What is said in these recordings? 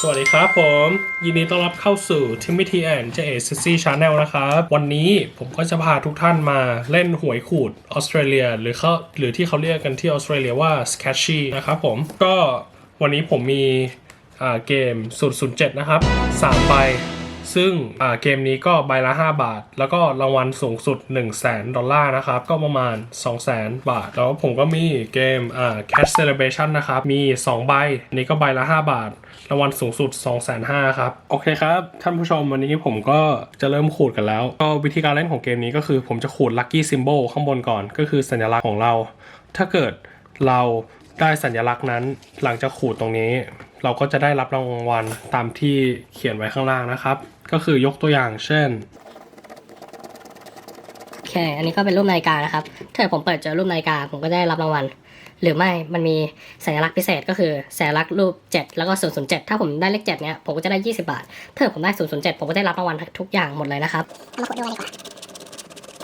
สวัสดีครับผม ยินดีต้อนรับเข้าสู่ Timothy and j a c c Channel นะครับ วันนี้ผมก็จะพาทุกท่านมาเล่นหวยขูดออสเตรเลียหรือเขาหรือที่เขาเรียกกันที่ออสเตรเลียว่า Scatchy นะครับผม ก็วันนี้ผมมีอ่าเกม 007 นะครับ3ใบ ซึ่งเกมนี้ก็ใบละ 5 บาท แล้วก็รางวัลสูงสุด 1 0 0 0 0แดอลลาร์นะครับ ก็ประมาณ 2 0 0 0 0 0 บาท แล้วผมก็มีเกมอ่า Cash Celebration นะครับ มี 2 ใบนนี้ก็ใบละ 5 บาท รางวัลสูงสุด 2 5 0 0 0ครับ โอเคครับ ท่านผู้ชมวันนี้ผมก็จะเริ่มขูดกันแล้ว ก็วิธีการเล่นของเกมนี้ก็คือผมจะขูด Lucky Symbol ข้างบนก่อน ก็คือสัญลักษณ์ของเรา ถ้าเกิดเราได้สัญลักษณ์นั้นหลังจากขูดตรงนี้ เราก็จะได้รับรางวัลตามที่เขียนไว้ข้างล่างนะครับ ก็คือยกตัวอย่างเช่นโอเค อันนี้ก็เป็นรูปนาฬิกานะครับถ้าเกิดผมเปิดเจอรูปนาฬิกาผมก็ได้รับรางวัล หรือไม่มันมีสัญลักษณ์พิเศษก็คือสัญลักษณ์รูป 7 แล้วก็ 007 ถ้าผมได้เลข7เนี้ยผมก็จะได้ 20 บาท ถ้าเกิดผมได้ 007 ผมก็ได้รับรางวัลทุกอย่างหมดเลยนะครับมาขุดดูเลยดีกว่า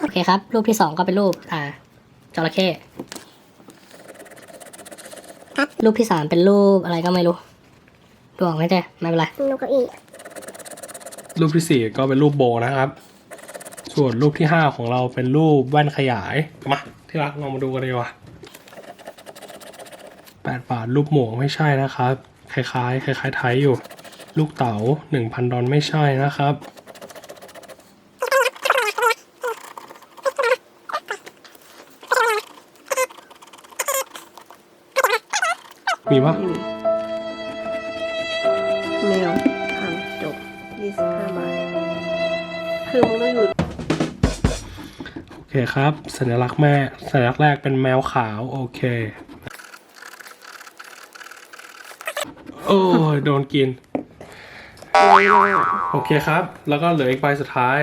โอเคครับ รูปที่ 2 ก็เป็นรูปอ่าจระเข้ครับรูปที่ 3 เป็นรูปอะไรก็ไม่รู้ ดวงไม่ได้ไม่เป็นไรนกเก้าอี้รูปที่4ก็เป็นรูปโบนะครับ ส่วนรูปที่5ของเราเป็นรูปแว่นขยาย มาที่รักลองมาดูกันดีกว่าแปดบาทรูปหมวกไม่ใช่นะครับ คล้ายๆ คล้ายๆไทยอยู่ ลูกเต๋า1,000ดอลไม่ใช่นะครับมีปะ 25 บาท คือมึงต้องอยู่ โอเคครับ สัญลักษณ์แม่สัญลักษณ์แรกเป็นแมวขาว โอเค โอ้ยโดนกิน โอเคครับ แล้วก็เหลืออีกใบสุดท้าย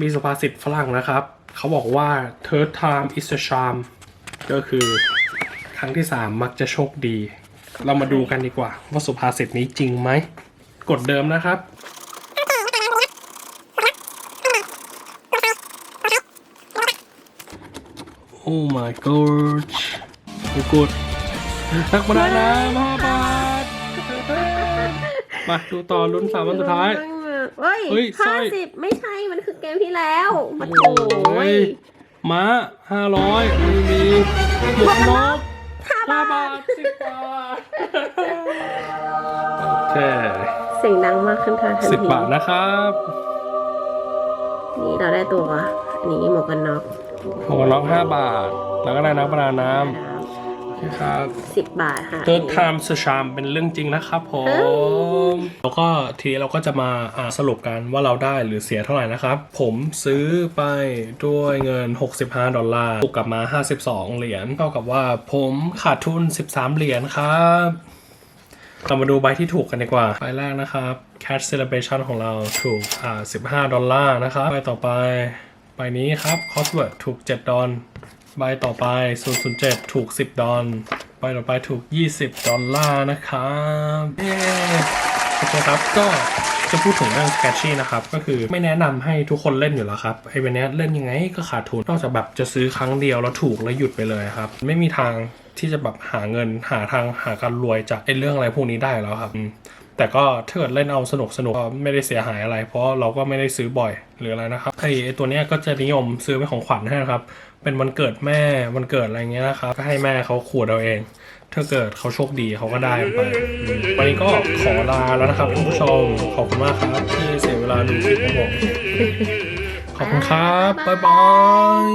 มีสุภาษิตฝรั่งนะครับ เขาบอกว่า third time is a charm ก็คือครั้งที่สามมักจะโชคดี เรามาดูกันดีกว่า ว่าสุภาษิตนี้จริงไหมกดเดิมนะครับ โอ้ my god กูกดนักประดาน้ำห้าบาทมาดูต่อลุ้นสามวันสุดท้ายเฮ้ยเฮ้ยสร้ห้าอยสิบไม่ใช่มันคือเกมที่แล้วมาโถโอ้ยยม้าห้าร้อยไม่มีหมวกกันน็อกห้าบาทสิบบาทโอเคเสียงดังมากขึ้นค่ะทันสิบทีบาทนะครับ นี่เราได้ตัว อันนี้หมวกกันน็อกหมวกกันน็อกห้าบาท แล้วก็ได้นักประดาน้ำนะครับสิบบาทค่ะ Third time s c h a m เป็นเรื่องจริงนะครับผเฮ้มแล้วก็ทีนี้เราก็จะมาอ่าสรุปกันว่าเราได้หรือเสียเท่าไหร่นะครับ ผมซื้อไปด้วยเงิน 65 ดอลลาร์บวกกลับมา 52 เหรียญเท่ากับว่าผมขาดทุน 13 เหรียญครับเรามาดูใบที่ถูกกันดีกว่า ใบแรกนะครับ Cash Celebration ของเราถูกอ่า15 ดอลลาร์นะครับ ใบต่อไป ใบนี้ครับคอสเวิร์ดถูก 7 ดอน ใบต่อไป 007 ถูก 10 ดอน ใบต่อไปถูก 20 ดอลลาร์นะครับเย้โอเคครับก็จะพูดถึงเรื่อง sketchy นะครับ ก็คือไม่แนะนำให้ทุกคนเล่นอยู่แล้วครับไอ้เวนเนี้เล่นยังไงก็ขาดทุนนอกจากแบบจะซื้อครั้งเดียวแล้วถูกแล้วหยุดไปเลยครับ ไม่มีทาง ที่จะแบบหาเงินหาทางหาการรวยจากไอ้เรื่องอะไรพวกนี้ได้แล้วครับ แต่ก็ถ้าเกิดเล่นเอาสนุกสนุกก็ไม่ได้เสียหายอะไร เพราะเราก็ไม่ได้ซื้อบ่อยหรืออะไรนะครับไอ้ตัวเนี้ยก็จะนิยมซื้อเป็นของขวัญให้นะครับ เป็นวันเกิดแม่วันเกิดอะไรเงี้ยนะครับก็ให้แม่เขาขวดเอาเอง ถ้าเกิดเขาโชคดีเขาก็ได้ไปวันนี้ก็ขอลาแล้วนะครับท่านผู้ชมขอบคุณมากครับที่เสียเวลาดูคลิปของผมขอบคุณครับบ๊ายบาย